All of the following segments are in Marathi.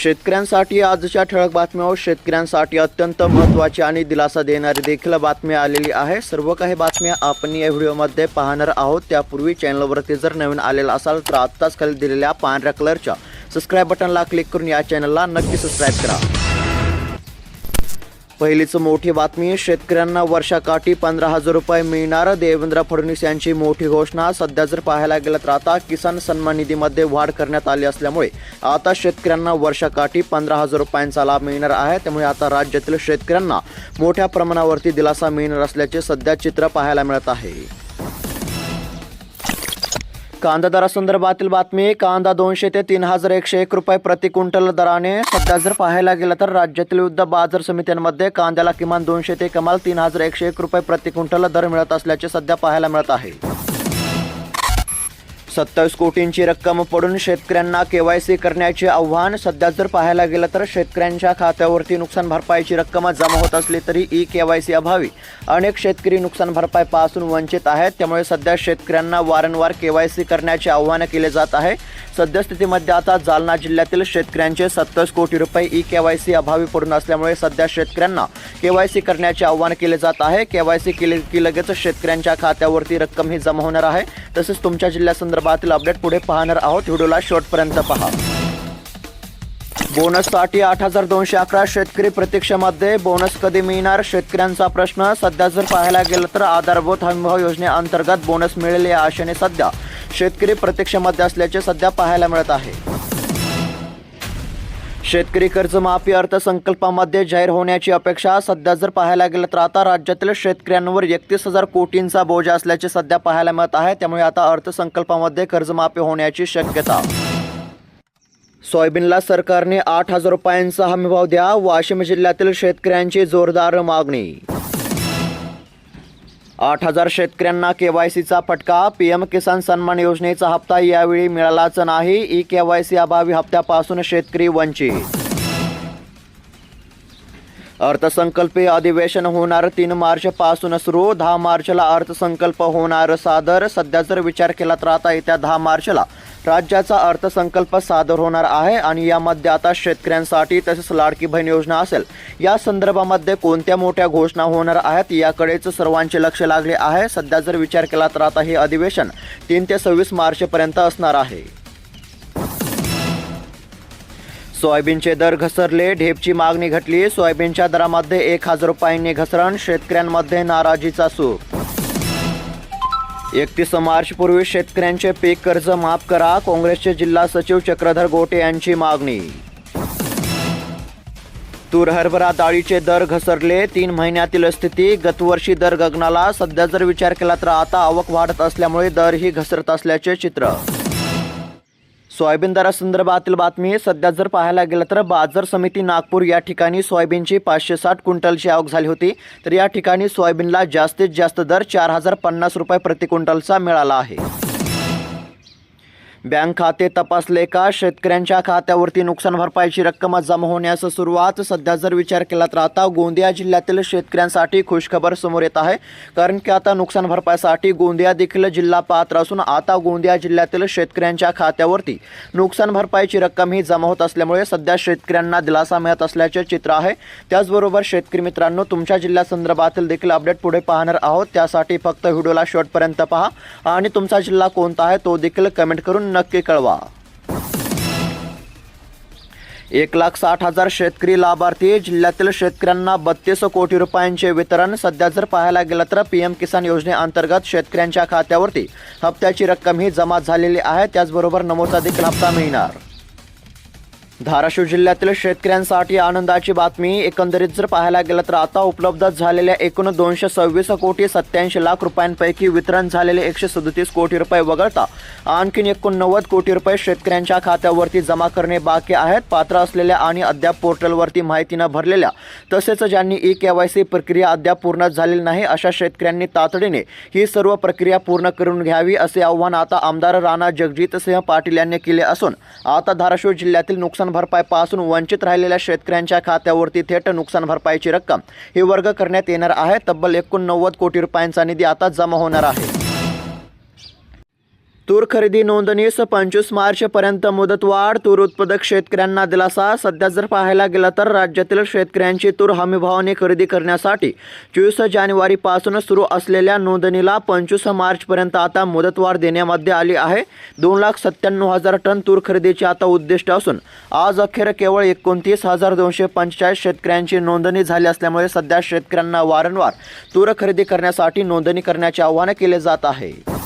शेतकऱ्यांसाठी आजच्या ठळक बातम्या शेतकऱ्यांसाठी अत्यंत महत्त्वाची आणि दिलासा देणारी देखील बातमी आलेली आहे. सर्व काही बातम्या आपण या व्हिडिओमध्ये पाहणार आहोत. त्यापूर्वी चॅनलवरती जर नवीन आलेला असाल तर आत्ताच खाली दिलेल्या पांढऱ्या कलरच्या सबस्क्राईब बटनला क्लिक करून या चॅनलला नक्की सबस्क्राईब करा. पहिलीच मोठी बातमी शेतकऱ्यांना वर्षाकाठी पंधरा हजार रुपये मिळणार. देवेंद्र फडणवीस यांची मोठी घोषणा. सध्या जर पाहायला गेलं तर आता किसान सन्मान निधीमध्ये वाढ करण्यात आली असल्यामुळे आता शेतकऱ्यांना वर्षाकाठी पंधरा हजार रुपयांचा लाभ मिळणार आहे. त्यामुळे आता राज्यातील शेतकऱ्यांना मोठ्या प्रमाणावरती दिलासा मिळणार असल्याचे सध्या चित्र पाहायला मिळत आहे. कांदा दरासंदर्भातील बातमी कांदा दोनशे ते तीन हजार एकशे एक रुपये प्रति क्विंटल दराने सध्या जर पाहायला गेलं तर राज्यातील विविध बाजार समित्यांमध्ये कांद्याला किमान दोनशे ते कमाल तीन हजार एकशे एक रुपये प्रति क्विंटल दर मिळत असल्याचे सध्या पाहायला मिळत आहे. सत्तावीस कोटींची रक्कम पडून शेतकऱ्यांना केवायसी करण्याचे आव्हान सध्या जर पाहायला गेलं तर शेतकऱ्यांच्या खात्यावरती नुकसान भरपाईची रक्कम जमा होत असली तरी ई केवायसी अभावी. अनेक शेतकरी नुकसान भरपाईपासून वंचित आहेत त्यामुळे सध्या शेतकऱ्यांना वारंवार केवायसी करण्याचे आव्हान केले जात आहे. सद्यस्थितीमध्ये आता जालना जिल्ह्यातील शेतकऱ्यांचे सत्तावीस कोटी रुपये ई केवायसी अभावी पडून असल्यामुळे सध्या शेतकऱ्यांना केवायसी करण्याचे आव्हान केले जात आहे. केवायसी केले की लगेच शेतकऱ्यांच्या खात्यावरती रक्कम ही जमा होणार आहे. तसेच तुमच्या जिल्ह्यासंदर्भातील अपडेट पुढे पाहणार आहोत. व्हिडिओला शेवटपर्यंत पहा. बोनससाठी आठ हजार दोनशे अकरा शेतकरी प्रतीक्षेमध्ये बोनस कधी मिळणार? शेतकऱ्यांचा प्रश्न. सध्या जर पाहायला गेलं तर आधारभूत हमीभाव योजनेअंतर्गत बोनस मिळेल या आशेने सध्या शेतकरी प्रतीक्षेमध्ये असल्याचे सध्या पाहायला मिळत आहे. शेतकरी कर्जमाफी अर्थसंकल्पामध्ये जाहीर होण्याची अपेक्षा सध्या जर पाहायला गेलं तर आता राज्यातील शेतकऱ्यांवर एकतीस हजार कोटींचा बोजा असल्याचे सध्या पाहायला मिळत आहे. त्यामुळे आता अर्थसंकल्पामध्ये कर्जमाफी होण्याची शक्यता. सोयाबीनला सरकारने आठ हजार रुपयांचा हमीभाव द्या. वाशिम जिल्ह्यातील शेतकऱ्यांची जोरदार मागणी आठ हजार शेतकऱ्यांना केवायसीचा फटका. पीएम किसान सन्मान योजनेचा हप्ता यावेळी मिळालाच नाही. ई केवायसी अभावी हप्त्यापासून शेतकरी वंचित. अर्थसंकल्पीय अधिवेशन होणार तीन मार्चपासून सुरू. दहा मार्चला अर्थसंकल्प होणार सादर. सध्या जर विचार केला तर आता येत्या दहा मार्चला राज्याचा अर्थसंकल्प सादर होणार आहे आणि यामध्ये आता शेतकऱ्यांसाठी तसेच लाडकी बहीण योजना असेल. या संदर्भामध्ये कोणत्या मोठ्या घोषणा होणार आहेत याकडेच सर्वांचे लक्ष लागले आहे. सध्या जर विचार केला तर आता हे अधिवेशन तीन ते सव्वीस मार्चपर्यंत असणार आहे. सोयाबीनचे दर घसरले ढेपची मागणी घटली. सोयाबीनच्या दरामध्ये एक हजार रुपयांनी घसरण. शेतकऱ्यांमध्ये नाराजीचा सूर एकतीस मार्चपूर्वी शेतकऱ्यांचे पीक कर्ज माफ करा काँग्रेसचे जिल्हा सचिव चक्रधर गोटे यांची मागणी. तूर हरभरा डाळीचे दर घसरले तीन महिन्यातील स्थिती गतवर्षी दर गगनाला सध्या जर विचार केला तर आता आवक वाढत असल्यामुळे दरही घसरत असल्याचे चित्र. सोयाबीन दरासंदर्भातील बातमी सध्या जर पाहायला गेलं तर बाजार समिती नागपूर या ठिकाणी सोयाबीनची पाचशे साठ क्विंटलची आवक झाली होती. तर या ठिकाणी सोयाबीनला जास्तीत जास्त दर चार हजार पन्नास रुपये प्रति क्विंटलचा मिळाला आहे. बँक खाते तपासले का? शेतकऱ्यांच्या खात्यावरती नुकसान भरपाईची रक्कम जमा होण्यास सुरुवात. सध्या जर विचार केला तर आता गोंदिया जिल्ह्यातील शेतकऱ्यांसाठी खुशखबर समोर येत आहे. कारण की आता नुकसान भरपाईसाठी गोंदिया देखील जिल्हा पात्र असून आता गोंदिया जिल्ह्यातील शेतकऱ्यांच्या खात्यावरती नुकसान भरपाईची रक्कम ही जमा होत असल्यामुळे सध्या शेतकऱ्यांना दिलासा मिळत असल्याचे चित्र आहे. त्याचबरोबर शेतकरी मित्रांनो तुमच्या जिल्ह्यासंदर्भातील देखील अपडेट पुढे पाहणार आहोत. त्यासाठी फक्त व्हिडिओला शेवटपर्यंत पहा. आणि तुमचा जिल्हा कोणता आहे तो देखील कमेंट करून नक्की कळवा. एक लाख साठ हजार शेतकरी लाभार्थी जिल्ह्यातील शेतकऱ्यांना बत्तीस कोटी रुपयांचे वितरण सध्या जर पाहायला गेलं तर पीएम किसान योजनेअंतर्गत शेतकऱ्यांच्या खात्यावरती हप्त्याची रक्कम ही जमा झालेली आहे. त्याचबरोबर नमोचा देखील हप्ता मिळणार. धाराशिव जिल्ह्यातील शेतकऱ्यांसाठी आनंदाची बातमी. एकंदरीत जर पाहायला गेलं तर आता उपलब्ध झालेल्या एकूण दोनशे सव्वीस कोटी सत्याऐंशी लाख रुपयांपैकी वितरण झालेले एकशे सदतीस कोटी रुपये वगळता आणखीन एकोणनव्वद कोटी रुपये शेतकऱ्यांच्या खात्यावरती जमा करणे बाकी आहेत. पात्र असलेल्या आणि अद्याप पोर्टलवरती माहिती न भरलेल्या तसेच ज्यांनी ई केवायसी प्रक्रिया अद्याप पूर्ण झालेली नाही अशा शेतकऱ्यांनी तातडीने ही सर्व प्रक्रिया पूर्ण करून घ्यावी असे आव्हान आता आमदार राणा जगजितसिंह पाटील यांनी केले असून आता धाराशिव जिल्ह्यातील नुकसान भरपाईपासून वंचित राहिलेल्या शेतकऱ्यांच्या खात्यावरती थेट नुकसान भरपाईची रक्कम. ही वर्ग करण्यात येणार आहे. तब्बल एकोणनव्वद कोटी रुपयांचा निधी आता जमा होणार आहे. तूर खरेदी नोंदणीस पंचवीस मार्चपर्यंत मुदतवाढ. तूर उत्पादक शेतकऱ्यांना दिलासा. सध्या जर पाहायला गेला तर राज्यातील शेतकऱ्यांची तूर हमीभावाने खरेदी करण्यासाठी चोवीस जानेवारीपासून सुरू असलेल्या नोंदणीला पंचवीस मार्चपर्यंत आता मुदतवाढ देण्यामध्ये आली आहे. दोन लाख सत्त्याण्णव हजार टन तूर खरेदीचे आता उद्दिष्ट असून आज अखेर केवळ एकोणतीस हजार दोनशे पंचेचाळीस शेतकऱ्यांची नोंदणी झाली असल्यामुळे सध्या शेतकऱ्यांना वारंवार तूर खरेदी करण्यासाठी नोंदणी करण्याचे आवाहन केले जात आहे.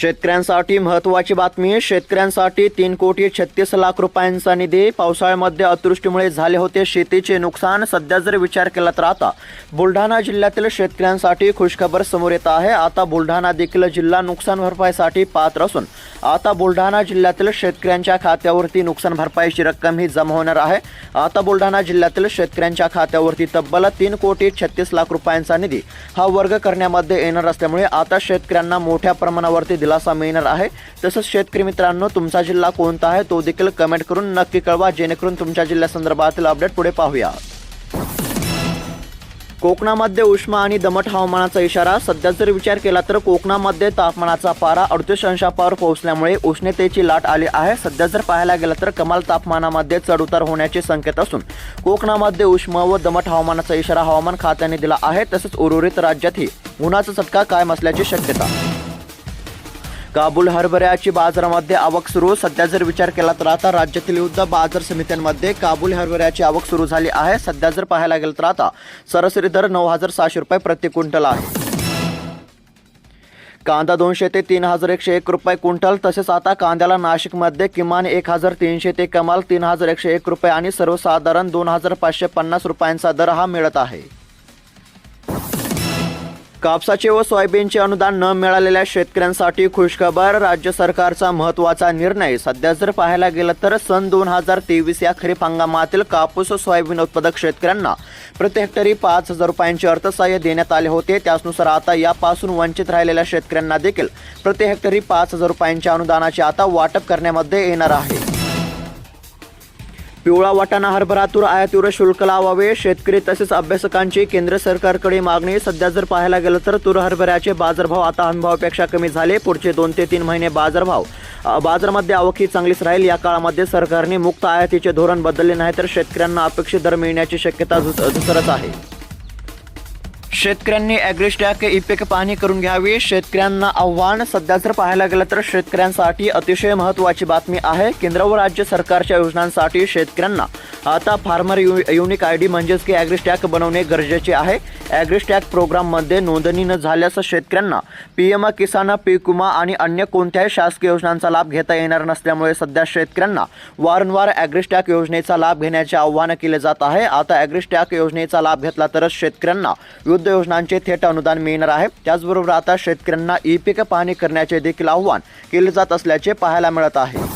शेतकऱ्यांसाठी महत्त्वाची बातमी शेतकऱ्यांसाठी तीन कोटी छत्तीस लाख रुपयांचा निधी. पावसाळ्यामध्ये अतिवृष्टीमुळे झाले होते शेतीचे नुकसान. सध्या जर विचार केला तर आता बुलढाणा जिल्ह्यातील शेतकऱ्यांसाठी खुशखबर समोर येत आहे. आता बुलढाणा देखील जिल्हा नुकसान भरपाईसाठी पात्र असून आता बुलढाणा जिल्ह्यातील शेतकऱ्यांच्या खात्यावरती नुकसान भरपाईची रक्कम ही जमा होणार आहे. आता बुलढाणा जिल्ह्यातील शेतकऱ्यांच्या खात्यावरती तब्बल तीन कोटी छत्तीस लाख रुपयांचा निधी हा वर्ग करण्यामध्ये येणार असल्यामुळे आता शेतकऱ्यांना मोठ्या प्रमाणावरती दिलासा मिळणार आहे. तसंच शेतकरी मित्रांनो तुमचा जिल्हा कोणता आहे तो देखील कमेंट करून नक्की कळवा. जेणेकरून तुमच्या जिल्ह्यासंदर्भातील अपडेट पुढे पाहूया. कोकणामध्ये उष्मा आणि दमट हवामानाचा इशारा. सध्या जर विचार केला तर कोकणामध्ये तापमानाचा पारा अडतीस अंशापावर पोहोचल्यामुळे उष्णतेची लाट आली आहे. सध्या जर पाहायला गेलं तर कमाल तापमानामध्ये चढउतार होण्याचे संकेत असून कोकणामध्ये उष्म व दमट हवामानाचा इशारा हवामान खात्याने दिला आहे. तसंच उर्वरित राज्यातही उन्हाचा चटका कायम असल्याची शक्यता. काबूल हरभऱ्याची बाजारामध्ये आवक सुरू. सध्या जर विचार केला तर आता राज्यातील विविध बाजार समित्यांमध्ये काबूल हरभऱ्याची आवक सुरू झाली आहे. सध्या जर पाहायला गेलं तर आता सरासरी दर नऊ हजार सहाशे रुपये प्रति क्विंटल आहे. कांदा दोनशे ते तीन हजार एकशे एक रुपये क्विंटल. तसेच आता कांद्याला नाशिकमध्ये किमान एक हजार तीनशे ते कमाल तीन हजार एकशे एक रुपये आणि सर्वसाधारण दोन हजार पाचशे पन्नास रुपयांचा दर हा मिळत आहे. कापसाचे व सोयाबीनचे अनुदान न मिळालेल्या शेतकऱ्यांसाठी खुशखबर. राज्य सरकारचा महत्त्वाचा निर्णय. सध्या जर पाहायला गेलं तर सन दोन हजार तेवीस या खरीप हंगामातील कापूस व सोयाबीन उत्पादक शेतकऱ्यांना प्रति हेक्टरी पाच हजार रुपयांचे अर्थसहाय्य देण्यात आले होते. त्याचनुसार आता यापासून वंचित राहिलेल्या शेतकऱ्यांना देखील प्रति हेक्टरी पाच हजार रुपयांच्या अनुदानाचे आता वाटप करण्यामध्ये येणार आहे. पिवळा वाटाणा हरभरा तूर आयातीवर शुल्क लावावे. शेतकरी तसेच अभ्यासकांची केंद्र सरकारकडे मागणी. सध्या जर पाहायला गेलं तर तूर हरभऱ्याचे बाजारभाव आता हमीभावापेक्षा कमी झाले. पुढचे दोन ते तीन महिने बाजारभाव बाजारामध्ये आवक ही चांगलीच राहील. या काळामध्ये सरकारने मुक्त आयातीचे धोरण बदलले नाही तर शेतकऱ्यांना अपेक्षित दर मिळण्याची शक्यता धुस- धुसरत आहे. शेतकऱ्यांनी ॲग्रिस्टॅक इपेक पाहणी करून घ्यावी. शेतकऱ्यांना आव्हान. सध्या जर पाहायला गेलं तर शेतकऱ्यांसाठी अतिशय महत्त्वाची बातमी आहे. केंद्र व राज्य सरकारच्या योजनांसाठी शेतकऱ्यांना आता फार्मर यु युनिक आय डी म्हणजेच की ॲग्रिस्टॅक बनवणे गरजेचे आहे. ॲग्रिस्टॅक प्रोग्राममध्ये नोंदणी न झाल्यास शेतकऱ्यांना पी एम किसान पीक विमा आणि अन्य कोणत्याही शासकीय योजनांचा लाभ घेता येणार नसल्यामुळे सध्या शेतकऱ्यांना वारंवार ॲग्रिस्टॅक योजनेचा लाभ घेण्याचे आव्हान केले जात आहे. आता ॲग्रिस्टॅक योजनेचा लाभ घेतला तरच शेतकऱ्यांना विविध योजनांचे थेट अनुदान मिळणार आहे. त्याचबरोबर आता शेतकऱ्यांना ई पीक पाहणी करण्याचे देखील आव्हान केले जात असल्याचे पाहायला मिळत आहे.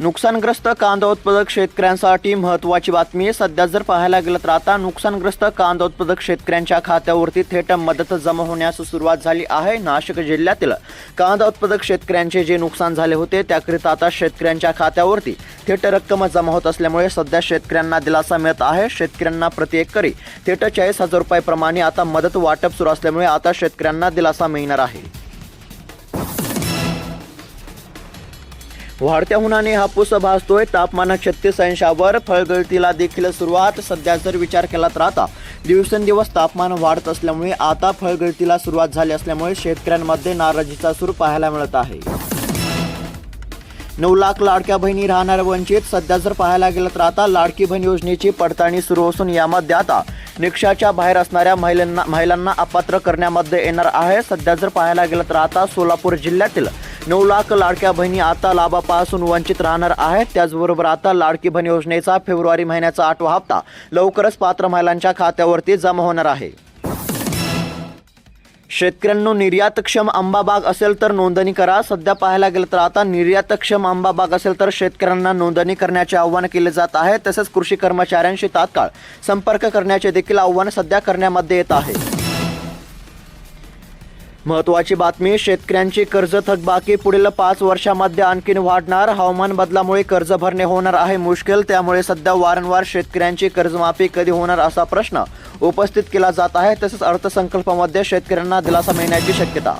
नुकसानग्रस्त कांदा उत्पादक शेतकऱ्यांसाठी महत्त्वाची बातमी. सध्या जर पाहायला गेलं तर आता नुकसानग्रस्त कांदा उत्पादक शेतकऱ्यांच्या खात्यावरती थेट मदत जमा होण्यास सुरुवात झाली आहे नाशिक जिल्ह्यातील. कांदा उत्पादक शेतकऱ्यांचे जे नुकसान झाले होते त्याकरिता आता शेतकऱ्यांच्या खात्यावरती थेट रक्कम जमा होत असल्यामुळे सध्या शेतकऱ्यांना दिलासा मिळत आहे. शेतकऱ्यांना प्रति एकरी थेट चाळीस हजार रुपयाप्रमाणे आता मदत वाटप सुरू असल्यामुळे आता शेतकऱ्यांना दिलासा मिळणार आहे. वाढत्या उन्हाने हापूस भासतोय. तापमान छत्तीस अंशावर. फळगळतीला देखील सुरुवात. सध्या जर विचार केला तर आता दिवसेंदिवस तापमान वाढत असल्यामुळे आता फळगळतीला सुरुवात झाली असल्यामुळे शेतकऱ्यांमध्ये नाराजीचा सूर पाहायला मिळत आहे. नऊ लाख लाडक्या बहिणी राहणार वंचित. सध्या जर पाहायला गेलं तर आता लाडकी बहीण योजनेची पडताळणी सुरू असून यामध्ये आता निकषाच्या बाहेर असणाऱ्या महिलांना महिलांना अपात्र करण्यामध्ये येणार आहे. सध्या जर पाहायला गेलं तर आता सोलापूर जिल्ह्यातील नऊ लाख लाडक्या बहिणी आता लाभापासून वंचित राहणार आहेत. त्याचबरोबर आता लाडकी बहीण योजनेचा फेब्रुवारी महिन्याचा आठवा हप्ता लवकरच पात्र महिलांच्या खात्यावरती जमा होणार आहे. शेतकऱ्यांनो निर्यातक्षम आंबा बाग असेल तर नोंदणी करा. सध्या पाहायला गेलं तर आता निर्यातक्षम आंबा बाग असेल तर शेतकऱ्यांना नोंदणी करण्याचे आव्हान केले जात आहे. तसेच कृषी कर्मचाऱ्यांशी तात्काळ संपर्क करण्याचे देखील आव्हान सध्या करण्यामध्ये येत आहे. महत्वाची बातमी शेतकऱ्यांची कर्ज थकबाकी पुढील पाच वर्षामध्ये आणखीन वाढणार हवामान बदलामुळे कर्ज भरणे होणार आहे मुश्किल त्यामुळे सध्या वारंवार शेतकऱ्यांची कर्जमाफी कधी होणार असा प्रश्न उपस्थित केला जात आहे तसेच अर्थसंकल्पामध्ये शेतकऱ्यांना दिलासा मिळण्याची शक्यता.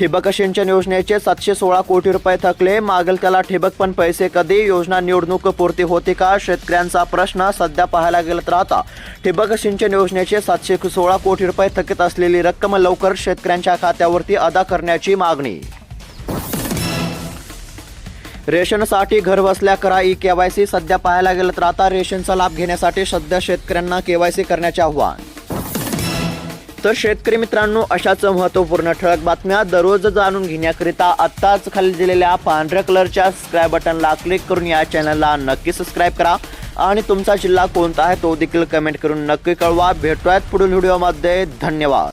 ठिबक सिंचन योजनेचे सातशे सोळा कोटी रुपये थकले. मागेल त्याला ठिबक पण पैसे कधी? योजना निवडणूक पूर्ती होते का? शेतकऱ्यांचा प्रश्न सध्या पाहायला गेला तर आता. ठिबक सिंचन योजनेचे सातशे सोळा कोटी रुपये थकीत असलेली रक्कम लवकर शेतकऱ्यांच्या खात्यावरती अदा करण्याची मागणी. रेशनसाठी घर बसल्या करा ई केवायसी सध्या पाहायला गेलं तर आता. रेशनचा लाभ घेण्यासाठी सध्या शेतकऱ्यांना केवायसी करण्याचे आव्हान. तर शेतकरी मित्रांनो अशाच महत्त्वपूर्ण ठळक बातम्या दररोज जाणून घेण्याकरिता आत्ताच खाली दिलेल्या पांढऱ्या कलरच्या सबस्क्राईब बटनला क्लिक करून या चॅनलला नक्की सबस्क्राईब करा. आणि तुमचा जिल्हा कोणता आहे तो देखील कमेंट करून नक्की कळवा. भेटूयात पुढील व्हिडिओमध्ये धन्यवाद.